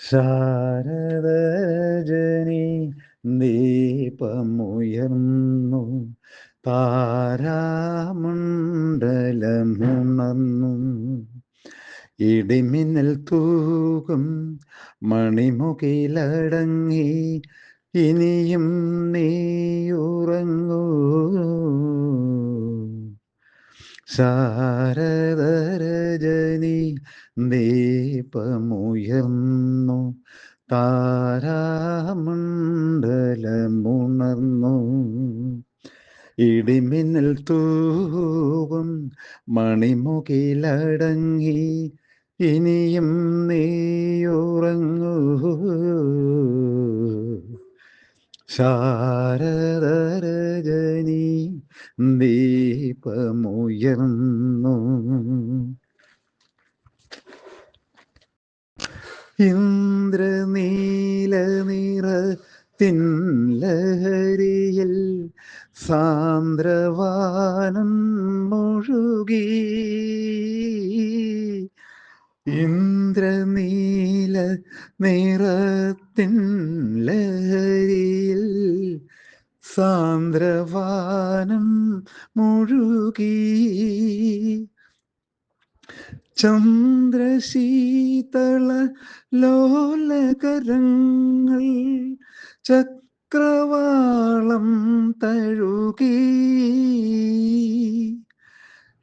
ശാരദജനി ദീപമുയർന്നു താരാമണ്ഡലമുണർന്നു ഇടിമിന്നൽ തൂകും മണിമുകിലടങ്ങി ഇനിയും നീയുറങ്ങൂ. ശാരദരജനി ദീപമുയർന്നു താരാമണ്ഡലമുണർന്നു. ഇടിമിന്നൽ തൂവും മണിമുകിലടങ്ങി ഇനിയും നീയുറങ്ങൂ. ശാരദരജനി ദീപമുയർന്നു. ഇന്ദ്രനീല നിറത്തിൻ ലഹരിയിൽ സാന്ദ്രവാനം മുഴുകി. ഇന്ദ്രനീല നിറത്തിൻ ലഹരിയിൽ സാന്ദ്രവാനം മുഴുകി. ചന്ദ്രശീതള ലോലകരങ്ങൾ ചക്രവാളം തഴുകി.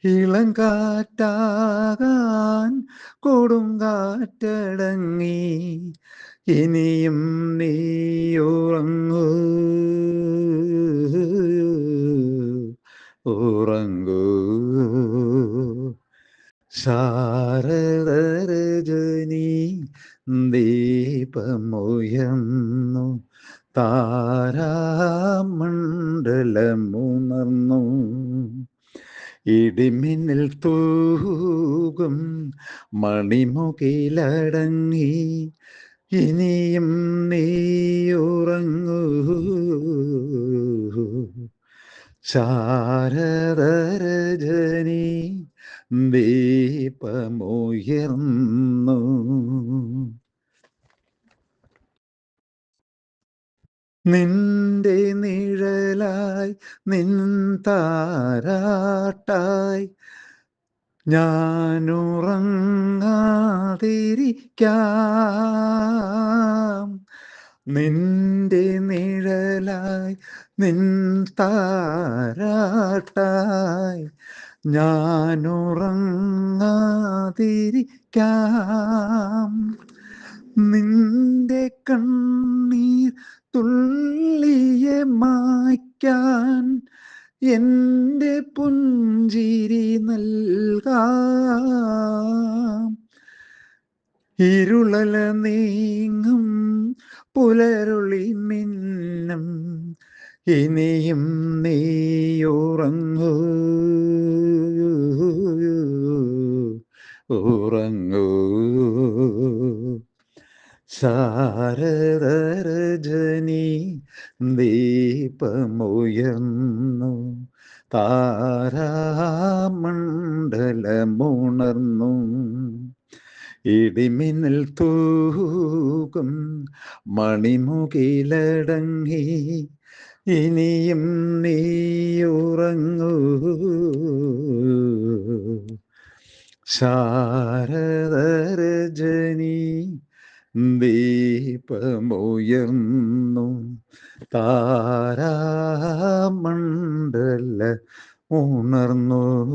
ഇളങ്കാറ്റാകാൻ കൊടുങ്കാറ്റടങ്ങി ഇനിയും നീയുറങ്ങൂ ഉറങ്ങൂ. ശാരദരജനി ദീപമുയർന്നു താരാമണ്ഡലമുണർന്നു. ഇടിമിന്നൽ തൂകും മണിമുകിലടങ്ങി. ഇനിയും നീയുറങ്ങൂ. ശാരദരജനി ദീപമുയർന്നു. നിന്റെ നിഴലായി നിൻ താരാട്ടായി ഞാനുറങ്ങാതിരിക്കാം. നിന്റെ നിഴലായി നിൻ താരാട്ടായി ഞാനുറങ്ങാതിരിക്കാം. നിന്റെ കണ്ണീർ പുഞ്ചിരി നൽകാം. ഇരുളല നീങ്ങും പുലരുളി മിന്നും ഇനിയും നീയുറങ്ങൂ. ഉറങ്ങൂ. ശാരദരജനി ദീപമുയർന്നു. താരാമണ്ഡലമുണർന്നു. ഇടിമിന്നൽ തൂകും മണിമുകിലടങ്ങി. ഇനിയും നീയുറങ്ങൂ. ശാരദരജനി ദീപമുയർന്നു. താരാമണ്ഡല ഉണർന്നു.